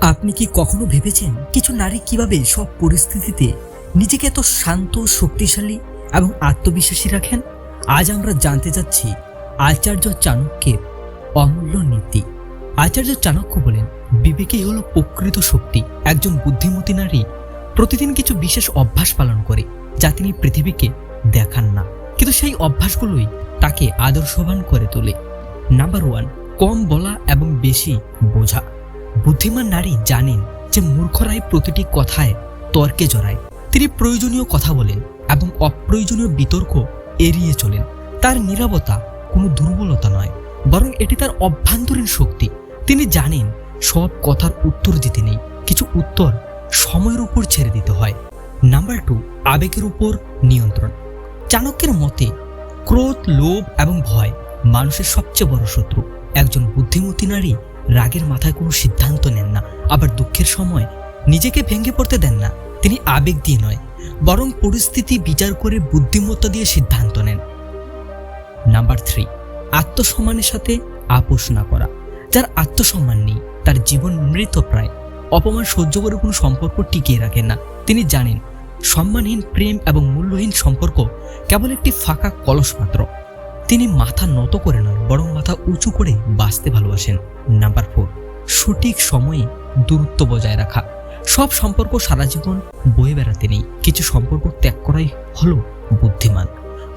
আপনি কি কখনো ভেবেছেন কিছু নারী কীভাবে সব পরিস্থিতিতে নিজেকে এত শান্ত, শক্তিশালী এবং আত্মবিশ্বাসী রাখেন? আজ আমরা জানতে যাচ্ছি আচার্য চাণক্যের অমূল্য নীতি। আচার্য চাণক্য বলেন, বিবেকই হলো প্রকৃত শক্তি। একজন বুদ্ধিমতী নারী প্রতিদিন কিছু বিশেষ অভ্যাস পালন করে, যা তিনি পৃথিবীকে দেখান না। কিন্তু সেই অভ্যাসগুলোই তাকে আদর্শবান করে তোলে। নাম্বার ওয়ান, কম বলা এবং বেশি বোঝা। বুদ্ধিমান নারী জানেন যে মূর্খরাই প্রতিটি কথায় তর্কে জড়ায়। তিনি প্রয়োজনীয় কথা বলেন এবং অপ্রয়োজনীয় বিতর্ক এড়িয়ে চলেন। তার নিরবতা কোনো দুর্বলতা নয়, বরং এটি তার অভ্যন্তরীণ শক্তি। তিনি জানেন সব কথার উত্তর দিতে নেই, কিছু উত্তর সময়ের উপর ছেড়ে দিতে হয়। নাম্বার টু, আবেগের উপর নিয়ন্ত্রণ। চাণক্যের মতে, ক্রোধ, লোভ এবং ভয় মানুষের সবচেয়ে বড় শত্রু। একজন বুদ্ধিমতী নারী রাগের মাথায় কোনো সিদ্ধান্ত নেন না, আবার দুঃখের সময় নিজেকে ভেঙে পড়তে দেন না। তিনি আবেগ দিয়ে নয়, বরং পরিস্থিতি বিচার করে বুদ্ধিমত্তা দিয়ে সিদ্ধান্ত নেন। নাম্বার থ্রি, আত্মসম্মানের সাথে আপোষ না করা। যার আত্মসম্মান নেই, তার জীবন মৃত প্রায়। অপমান সহ্য করে কোনো সম্পর্ক টিকিয়ে রাখেন না। তিনি জানেন, সম্মানহীন প্রেম এবং মূল্যহীন সম্পর্ক কেবল একটি ফাঁকা কলস মাত্র। তিনি মাথা নত করে নয় বরং মাথা উঁচু করে বাঁচতে ভালোবাসেন। নাম্বার ফোর, সঠিক সময়ে দূরত্ব বজায় রাখা। সব সম্পর্ক সারা জীবন বয়ে বেড়াতে নেই। কিছু সম্পর্ক ত্যাগ করাই হলো বুদ্ধিমান।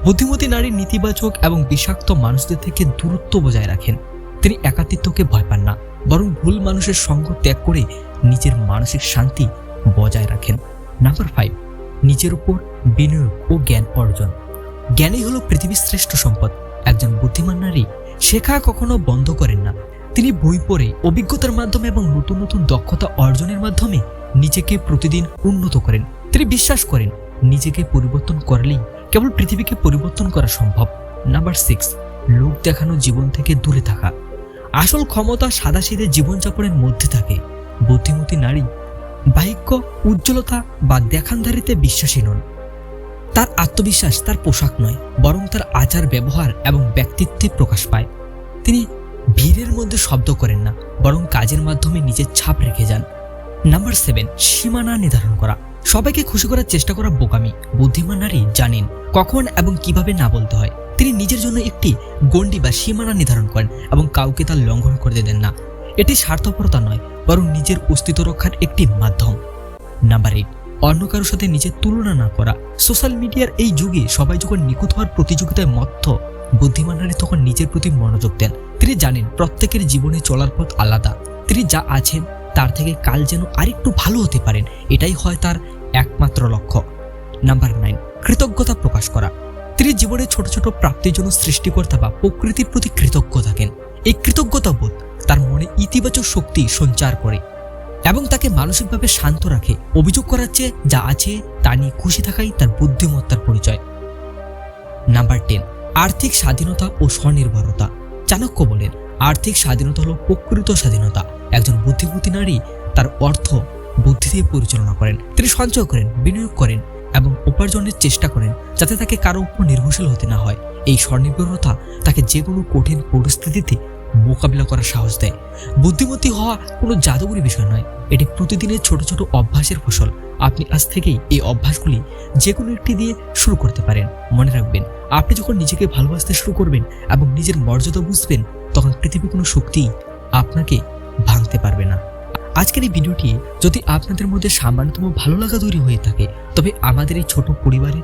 বুদ্ধিমতী নারী নেতিবাচক এবং বিষাক্ত মানুষদের থেকে দূরত্ব বজায় রাখেন। তিনি একাকিত্বকে ভয় পান না, বরং ভুল মানুষের সঙ্গ ত্যাগ করে নিজের মানসিক শান্তি বজায় রাখেন। নাম্বার ফাইভ, নিজের উপর বিনিয়োগ ও জ্ঞান অর্জন। জ্ঞানই হলো পৃথিবীর শ্রেষ্ঠ সম্পদ। একজন বুদ্ধিমান নারী শেখা কখনো বন্ধ করেন না। তিনি বই পড়ে অভিজ্ঞতার মাধ্যমে এবং নতুন নতুন দক্ষতা অর্জনের মাধ্যমে নিজেকে প্রতিদিন উন্নত করেন। তিনি বিশ্বাস করেন, নিজেকে পরিবর্তন করলেই কেবল পৃথিবীকে পরিবর্তন করা সম্ভব। নাম্বার সিক্স লোক দেখানো জীবন থেকে দূরে থাকা। আসল ক্ষমতা সাদাসিধে জীবনযাপনের মধ্যে থাকে। বুদ্ধিমতী নারী বাহিক্য, উজ্জ্বলতা বা দেখানদারিতে বিশ্বাসী নন। তার আত্মবিশ্বাস তার পোশাক নয়, বরং তার আচার, ব্যবহার এবং ব্যক্তিত্বে প্রকাশ পায়। তিনি ভিড়ের মধ্যে শব্দ করেন না, বরং কাজের মাধ্যমে নিজের ছাপ রেখে যান। নাম্বার সেভেন, সীমানা নির্ধারণ করা। সবাইকে খুশি করার চেষ্টা করা বোকামি। বুদ্ধিমান নারী জানেন কখন এবং কীভাবে না বলতে হয়। তিনি নিজের জন্য একটি গণ্ডি বা সীমানা নির্ধারণ করেন এবং কাউকে তার লঙ্ঘন করতে দেন না। এটি স্বার্থপরতা নয়, বরং নিজের অস্তিত্ব রক্ষার একটি মাধ্যম। নাম্বার এইট অন্য কারোর সাথে নিজের তুলনা না করা। সোশ্যাল মিডিয়ার এই যুগে সবাই যখন নিখুঁত হওয়ার প্রতিযোগিতায় মত্ত বুদ্ধিমান নারী তখন নিজের প্রতি মনোযোগ দেন। তিনি জানেন প্রত্যেকের জীবনে চলার পথ আলাদা। তিনি যা আছেন, তার থেকে কাল যেন আরেকটু ভালো হতে পারেন, এটাই হয় তার একমাত্র লক্ষ্য। নাম্বার নাইন কৃতজ্ঞতা প্রকাশ করা। তিনি জীবনে ছোট ছোট প্রাপ্তির জন্য সৃষ্টিকর্তা বা প্রকৃতির প্রতি কৃতজ্ঞ থাকেন। এই কৃতজ্ঞতা বোধ তার মনে ইতিবাচক শক্তি সঞ্চার করে। এবং তাকে মানসিকভাবে শান্ত রাখে। অভিযোগ করার চেয়ে যা আছে তা নিয়ে খুশি থাকাই তার বুদ্ধিমত্তার পরিচয়। নাম্বার টেন আর্থিক স্বাধীনতা ও স্বনির্ভরতা। চাণক্য বলেন, আর্থিক স্বাধীনতা হলো প্রকৃত স্বাধীনতা। একজন বুদ্ধিমতী নারী তার অর্থ বুদ্ধি দিয়ে পরিচালনা করেন। তিনি সঞ্চয় করেন, বিনিয়োগ করেন এবং উপার্জনের চেষ্টা করেন যাতে তাকে কারও উপর নির্ভরশীল হতে না হয়। এই স্বনির্ভরতা তাকে যে কোনো কঠিন পরিস্থিতিতে মোকাবিলা করার সাহস দেয়। বুদ্ধিমতী হওয়া কোনো জাদুকরী বিষয় নয়। এটি প্রতিদিনের ছোট ছোট অভ্যাসের ফসল। আপনি আজ থেকেই এই অভ্যাসগুলি যে কোনো একটি দিয়ে শুরু করতে পারেন। মনে রাখবেন, আপনি যখন নিজেকে ভালোবাসতে শুরু করবেন এবং নিজের মর্যাদা বুঝবেন, তখন পৃথিবীর কোনো শক্তি আপনাকে ভাঙতে পারবে না। আজকের এই ভিডিওটি যদি আপনাদের মধ্যে সামান্যতম ভালো লাগা তৈরি হয়ে থাকে, তবে আমাদের এই ছোট পরিবারে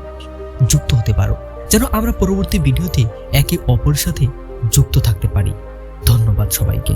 যুক্ত হতে পারো। যেন আমরা পরবর্তী ভিডিওতে একে অপরের সাথে যুক্ত থাকতে পারি। ধন্যবাদ সবাইকে।